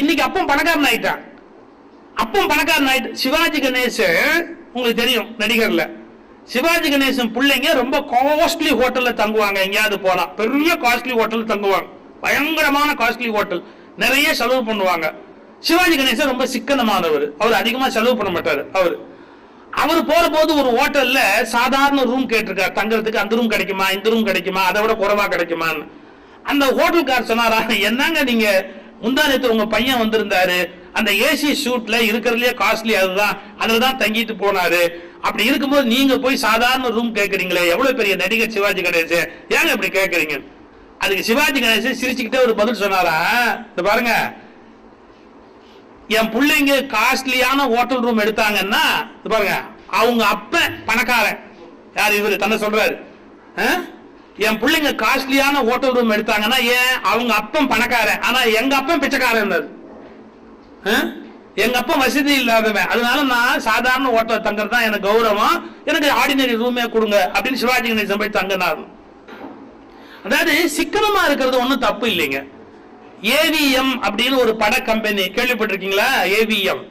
இன்னைக்கு அப்பம் பணக்காரன் ஆயிட்டான். அப்பம் பணக்காரன் ஆயிட்டு சிவாஜி கணேசன் உங்களுக்கு தெரியும் நடிகர்ல. சிவாஜி கணேசன் பிள்ளைங்க ரொம்ப காஸ்ட்லி ஹோட்டல்ல தங்குவாங்க எங்கேயாவது போனா. பெரிய காஸ்ட்லி ஹோட்டல் தங்குவாங்க. பயங்கரமான காஸ்ட்லி ஹோட்டல் நிறைய செலவு பண்ணுவாங்க. சிவாஜி கணேசன் ரொம்ப சிக்கனமானவர். அவர் அதிகமா செலவு பண்ண மாட்டாரு அவர். அவர் போற போது ஒரு ஹோட்டல்ல சாதாரண ரூம் கேட்டிருக்காரு. தங்குறதுக்கு அந்த ரூம் கிடைக்குமா இந்த ரூம் கிடைக்குமா அதை விட குறைவா கிடைக்குமான்னு. அந்த ஹோட்டல்கார் சொன்னாரா என்னங்க நீங்க முந்தா நேற்று உங்க பையன் வந்திருந்தாரு. அந்த ஏசி ஷூட்ல இருக்கிறதுலயே காஸ்ட்லி அதுதான். அதுல தான் தங்கிட்டு போனாரு. அப்படி இருக்கும்போது நீங்க போய் சாதாரண ரூம் கேட்குறீங்களே எவ்வளவு பெரிய நடிகர் சிவாஜி கணேசன் ஏங்க இப்படி கேட்குறீங்க அதுக்கு சிவாஜி கணேசன் சிரிச்சுக்கிட்டே ஒரு பதில் சொன்னாரா? இந்த பாருங்க. என் பிள்ளைங்க காஸ்ட்லியான ஹோட்டல் ரூம் எடுத்தாங்கன்னா இது பாருங்க அவங்க அப்ப பணக்காரன். யார் இவரு? தன்னை சொல்றாரு. ஆ? என் பிள்ளைங்க காஸ்ட்லியான ஹோட்டல் ரூம் எடுத்தாங்கன்னா ஏன் அவங்க அப்பன் பணக்காரன்? ஆனா எங்க அப்பன் பிச்சைக்காரன் ஆ? எங்க அப்பா வசதி இல்லாதவன். அதனால நான் சாதாரண ஹோட்டல் தங்குறது தான் எனக்கு கௌரவம். எனக்கு ஆர்டினரி ரூமே கொடுங்க அப்படின்னு சிவாஜி கணேசன் போய் தங்கினார். அதாவது சிக்கனமா இருக்கிறது ஒண்ணும் தப்பு இல்லைங்க. ஏவிஎம் அப்படின்னு ஒரு பட கம்பெனி கேள்விப்பட்டிருக்கீங்களா? ஏவிஎம்